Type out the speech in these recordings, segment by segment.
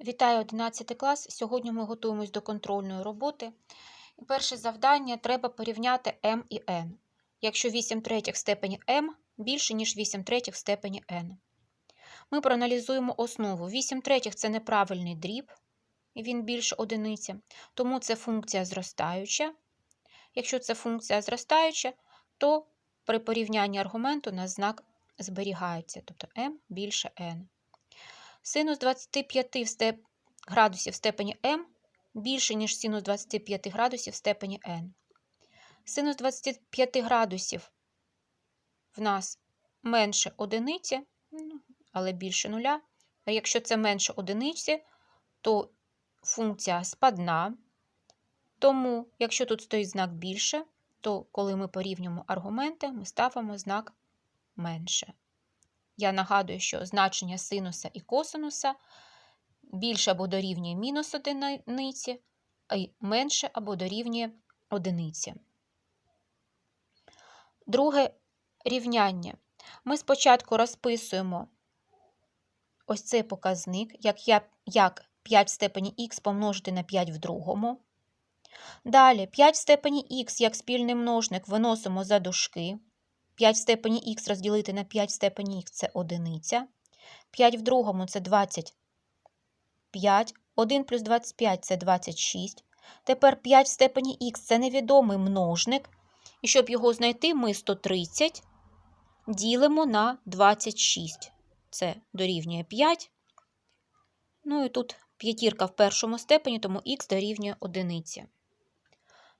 Вітаю 11 клас. Сьогодні ми готуємось до контрольної роботи. Перше завдання треба порівняти m і n. Якщо 8 третіх в степені m більше, ніж 8 третіх в степені n. Ми проаналізуємо основу. 8 третіх – це неправильний дріб, він більше одиниці. Тому це функція зростаюча. Якщо це функція зростаюча, то при порівнянні аргументу на знак зберігається, тобто m більше n. Синус 25 в степ... градусів в степені m більше, ніж синус 25 градусів в степені n. Синус 25 градусів в нас менше одиниці, ну, але більше нуля. А якщо це менше одиниці, то функція спадна. Тому, якщо тут стоїть знак більше, то коли ми порівнюємо аргументи, ми ставимо знак менше. Я нагадую, що значення синуса і косинуса більше або дорівнює мінус одиниці, а менше або дорівнює одиниці. Друге рівняння. Ми спочатку розписуємо ось цей показник, як, я, як 5 в степені х помножити на 5 в другому. Далі 5 в степені х як спільний множник виносимо за дужки. 5 в степені х розділити на 5 в степені х це одиниця. 5 в другому це 25. 1 плюс 25 це 26. Тепер 5 в степені х це невідомий множник. І щоб його знайти, ми 130 ділимо на 26. Це дорівнює 5. Ну і тут п'ятірка в першому степені, тому х дорівнює одиниці.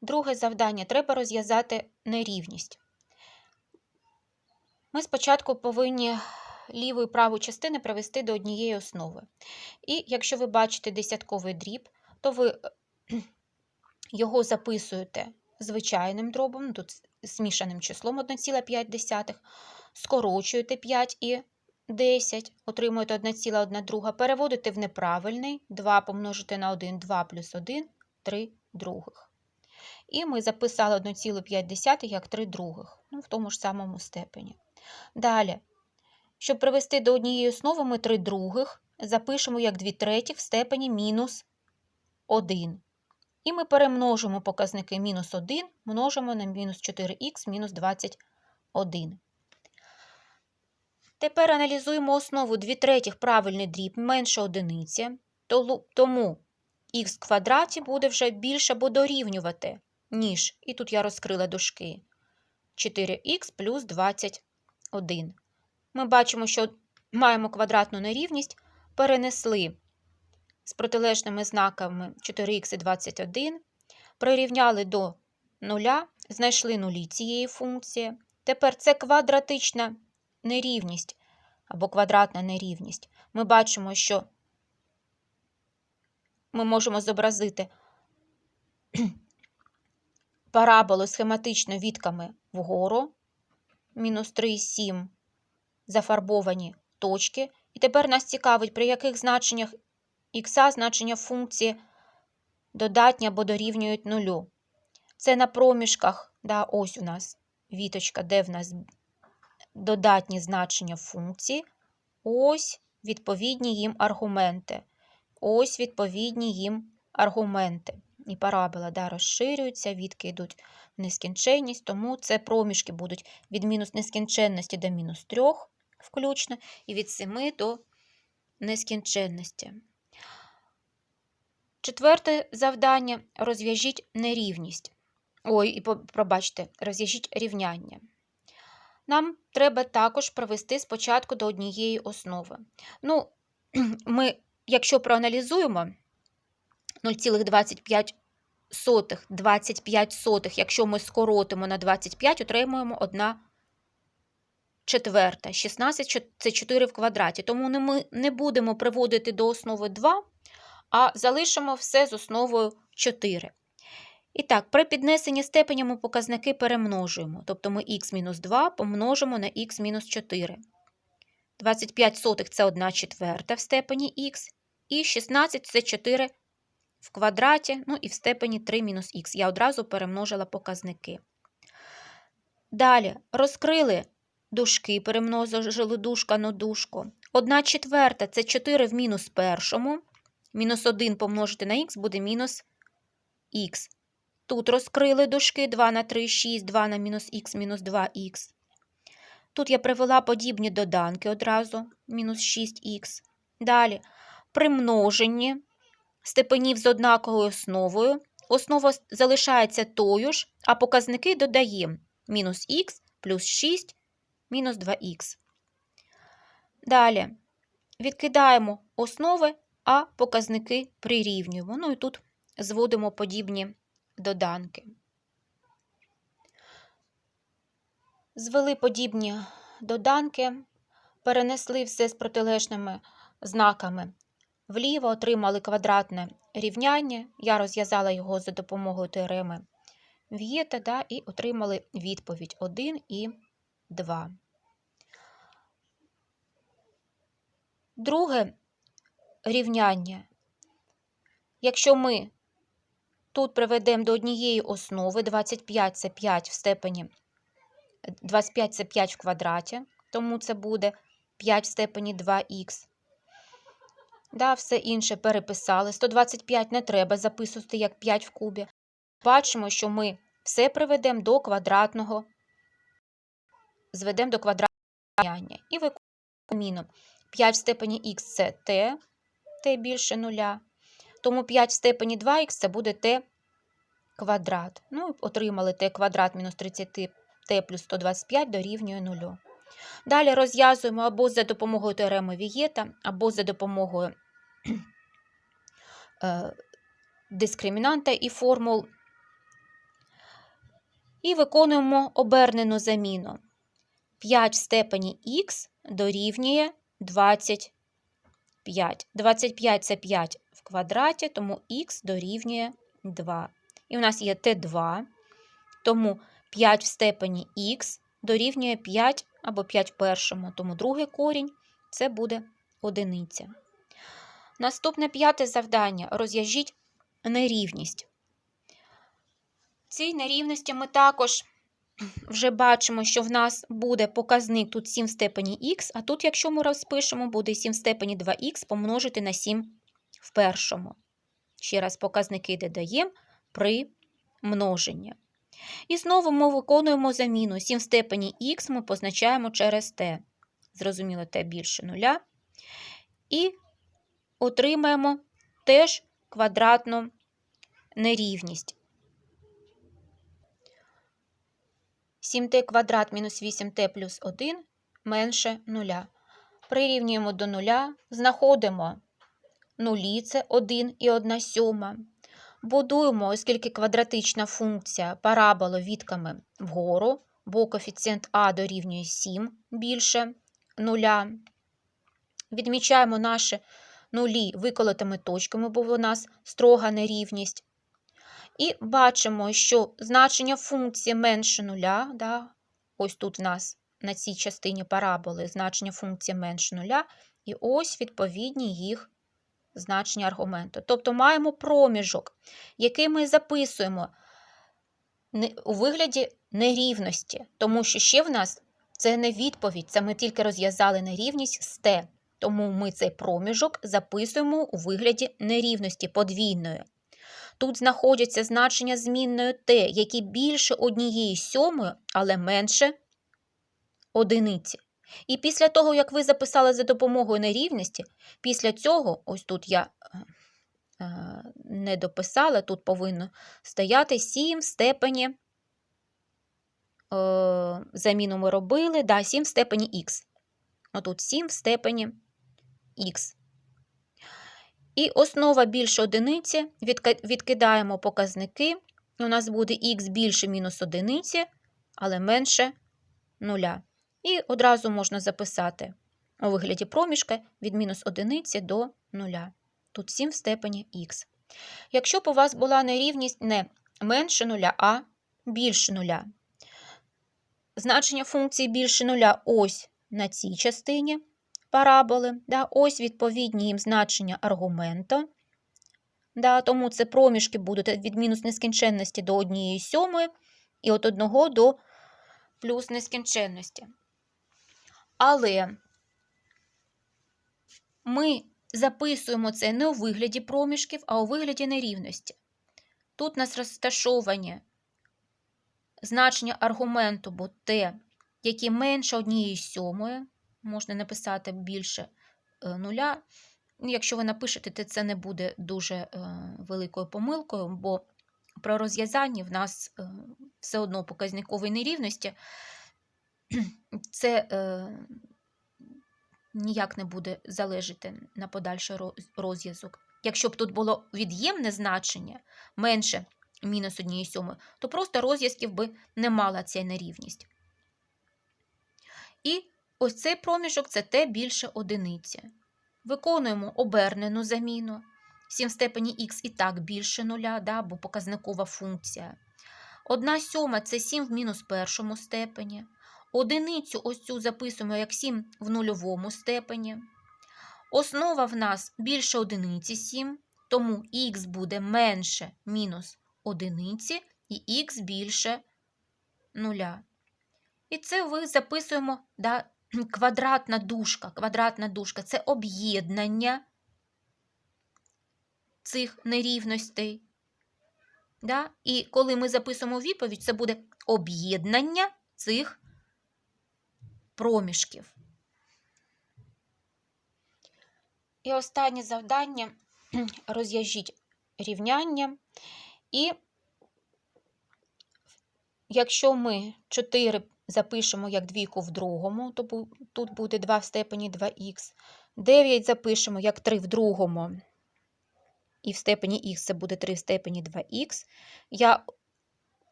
Друге завдання треба розв'язати нерівність. Ми спочатку повинні ліву і праву частини привести до однієї основи. І якщо ви бачите десятковий дріб, то ви його записуєте звичайним дробом, тут змішаним числом 1,5, скорочуєте 5 і 10, отримуєте 1,1 переводите в неправильний, 2 помножити на 1, 2 плюс 1, 3 других. І ми записали 1,5 як 3 других, ну, в тому ж самому степені. Далі, щоб привести до однієї основи, ми 3 других запишемо як 2 третіх в степені мінус 1. І ми перемножимо показники мінус 1, множимо на мінус 4х мінус 21. Тепер аналізуємо основу 2 третіх правильний дріб менше одиниці, тому х в квадраті буде вже більше або дорівнювати, ніж, і тут я розкрила дужки, 4х плюс 21. Ми бачимо, що маємо квадратну нерівність, перенесли з протилежними знаками 4х і 21, прирівняли до нуля, знайшли нулі цієї функції. Тепер це квадратична нерівність або квадратна нерівність. Ми бачимо, що ми можемо зобразити параболу схематично відками вгору, мінус 3,7 зафарбовані точки. І тепер нас цікавить, при яких значеннях х значення функції додатні або дорівнюють нулю. Це на проміжках, да, ось у нас віточка, де в нас додатні значення функції, ось відповідні їм аргументи. Ось відповідні їм аргументи. І парабола да, розширюється, відки йдуть в нескінченність, тому це проміжки будуть від мінус нескінченності до мінус 3 включно, і від 7 до нескінченності. Четверте завдання розв'яжіть нерівність. Ой, і пробачте, розв'яжіть рівняння. Нам треба також привести спочатку до однієї основи. Ну, ми, якщо проаналізуємо 0,25 25 сотих, якщо ми скоротимо на 25, отримуємо 1 четверта. 16 це 4 в квадраті. Тому ми не будемо приводити до основи 2, а залишимо все з основою 4. І так, при піднесенні степеня ми показники перемножуємо. Тобто ми х-2 помножимо на х-4. 25 сотих – це 1 четверта в степені х, і 16 це 4 в квадраті, ну і в степені 3 мінус х. Я одразу перемножила показники. Далі розкрили дужки, перемножили дужка на дужку. 1 четверта – це 4 в мінус першому. Мінус 1 помножити на х буде мінус х. Тут розкрили дужки 2 на 3, 6, 2 на мінус х, мінус 2х. Тут я привела подібні доданки одразу, мінус 6х. Далі при множенні степенів з однаковою основою. Основа залишається тою ж, а показники додаємо мінус х плюс 6 мінус 2х. Далі відкидаємо основи, а показники прирівнюємо. Ну і тут зводимо подібні доданки. Звели подібні доданки, перенесли все з протилежними знаками вліво, отримали квадратне рівняння. Я розв'язала його за допомогою теореми В'єта да, і отримали відповідь 1 і 2. Друге рівняння. Якщо ми тут приведемо до однієї основи 25 це 5 в степені 25 це 5 в квадраті, тому це буде 5 в степені 2х. Да, все інше переписали. 125 не треба записувати як 5 в кубі. Бачимо, що ми все приведемо до квадратного, зведемо до квадратного рівняння. І виконуємо міну. 5 в степені х це t, t більше нуля. Тому 5 в степені 2х це буде t квадрат. Ну, отримали t квадрат мінус 30 t плюс 125 дорівнює 0. Далі розв'язуємо або за допомогою теореми Вієта, або за допомогою дискримінанта і формул. І виконуємо обернену заміну. 5 в степені х дорівнює 25. 25 це 5 в квадраті, тому х дорівнює 2. І у нас є t2, тому 5 в степені х дорівнює 5 або 5 в першому, тому другий корінь це буде одиниця. Наступне п'яте завдання. Розв'яжіть нерівність. Цій нерівності ми також вже бачимо, що в нас буде показник тут 7 в степені х, а тут, якщо ми розпишемо, буде 7 в степені 2х помножити на 7 в першому. Ще раз показники додаємо при множенні. І знову ми виконуємо заміну. 7 в степені х ми позначаємо через t. Зрозуміло, t більше нуля. І отримаємо теж квадратну нерівність. 7t квадрат мінус 8t плюс 1 менше 0. Прирівнюємо до 0, знаходимо нулі, це 1 і 1 сьома. Будуємо, оскільки квадратична функція параболу відками вгору, бо коефіцієнт а дорівнює 7 більше 0. Відмічаємо наші нулі виколотими точками, бо у нас строга нерівність. І бачимо, що значення функції менше нуля, да, ось тут в нас на цій частині параболи значення функції менше нуля, і ось відповідні їх значення аргументу. Тобто маємо проміжок, який ми записуємо у вигляді нерівності, тому що ще в нас це не відповідь, це ми тільки розв'язали нерівність з Т. Тому ми цей проміжок записуємо у вигляді нерівності подвійної. Тут знаходяться значення змінної t, які більше однієї сьомої, але менше одиниці. І після того, як ви записали за допомогою нерівності, після цього, ось тут я е, не дописала, тут повинно стояти 7 в степені, е, заміну ми робили, да, 7 в степені х. Отут 7 в степені х. І основа більше одиниці, відкидаємо показники. У нас буде х більше мінус одиниці, але менше нуля. І одразу можна записати у вигляді проміжка від мінус одиниці до нуля. Тут 7 в степені х. Якщо б у вас була нерівність не менше нуля, а більше нуля. Значення функції більше нуля ось на цій частині параболи. Да, ось відповідні їм значення аргумента. Да, тому це проміжки будуть від мінус нескінченності до 1 сьомої і від 1 до плюс нескінченності. Але ми записуємо це не у вигляді проміжків, а у вигляді нерівності. Тут у нас розташовані значення аргументу, бо те, які менше однієї сьомої, можна написати більше е, нуля. Ну, Якщо ви напишете, то це не буде дуже е, великою помилкою, бо про розв'язання в нас е, все одно показникової нерівності це ніяк не буде залежати на подальший розв'язок. Якщо б тут було від'ємне значення менше мінус 1 сьомої, то просто розв'язків би не мала ця нерівність. І ось цей проміжок це те більше одиниці. Виконуємо обернену заміну. 7 в степені х і так більше нуля, да, бо показникова функція. 1 сьома це 7 в мінус першому степені. Одиницю ось цю записуємо як 7 в нульовому степені. Основа в нас більше одиниці 7, тому х буде менше мінус одиниці і х більше нуля. І це ви записуємо да, квадратна дужка. Квадратна дужка це об'єднання цих нерівностей. Да? І коли ми записуємо відповідь, це буде об'єднання цих проміжків. І останнє завдання розв'яжіть рівняння. І якщо ми 4 запишемо як двійку в другому, то тут буде 2 в степені 2х. 9 запишемо як 3 в другому, і в степені х це буде 3 в степені 2х. Я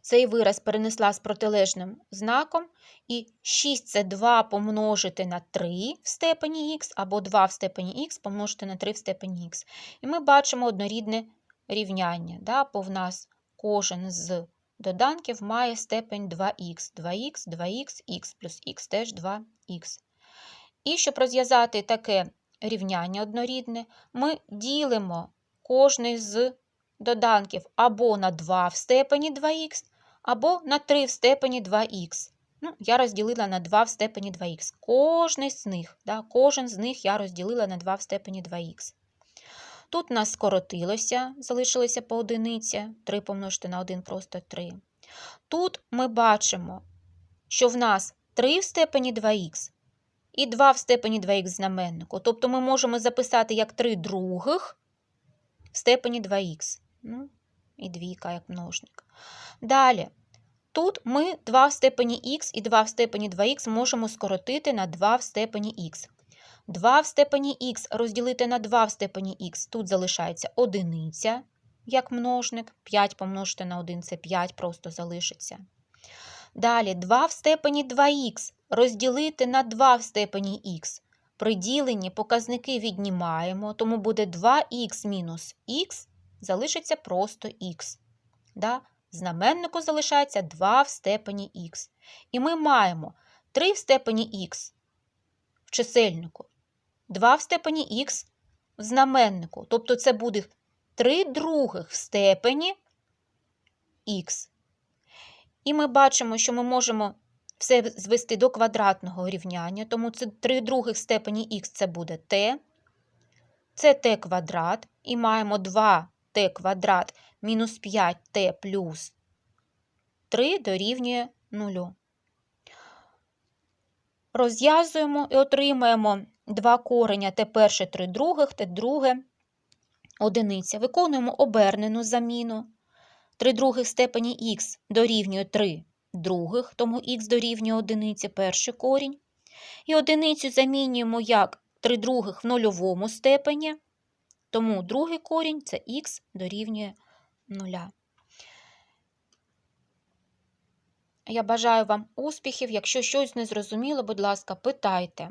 цей вираз перенесла з протилежним знаком, і 6 це 2 помножити на 3 в степені х, або 2 в степені х помножити на 3 в степені х. І ми бачимо однорідне рівняння, да, бо в нас кожен з доданків має степень 2х, 2х, 2х, х плюс х теж 2х. І щоб розв'язати таке рівняння однорідне, ми ділимо кожний з доданків або на 2 в степені 2х, або на 3 в степені 2х. Ну, я розділила на 2 в степені 2х. Кожний з них, да, кожен з них я розділила на 2 в степені 2х. Тут нас скоротилося, залишилося по одиниці, 3 помножити на 1 просто 3. Тут ми бачимо, що в нас 3 в степені 2х і 2 в степені 2х знаменнику. Тобто ми можемо записати як 3 других в степені 2х. Ну, і двійка як множник. Далі. Тут ми 2 в степені х і 2 в степені 2х можемо скоротити на 2 в степені х. 2 в степені х розділити на 2 в степені х. Тут залишається одиниця, як множник. 5 помножити на 1 це 5 просто залишиться. Далі 2 в степені 2х розділити на 2 в степені х. При діленні показники віднімаємо, тому буде 2х мінус х, залишиться просто х. Да? Знаменнику залишається 2 в степені х. І ми маємо 3 в степені х в чисельнику, 2 в степені х в знаменнику. Тобто це буде 3 других в степені х. І ми бачимо, що ми можемо все звести до квадратного рівняння, тому це 3 других в степені х це буде t, це t квадрат, і маємо 2t квадрат мінус 5t плюс 3 дорівнює 0. Розв'язуємо і отримаємо 2 кореня t перше 3 других, t друге одиниця. Виконуємо обернену заміну. 3 других степені х дорівнює 3 других, тому х дорівнює одиниці перший корінь. І одиницю замінюємо як 3 других в нульовому степені, тому другий корінь це х дорівнює 0. Я бажаю вам успіхів. Якщо щось не зрозуміло, будь ласка, питайте.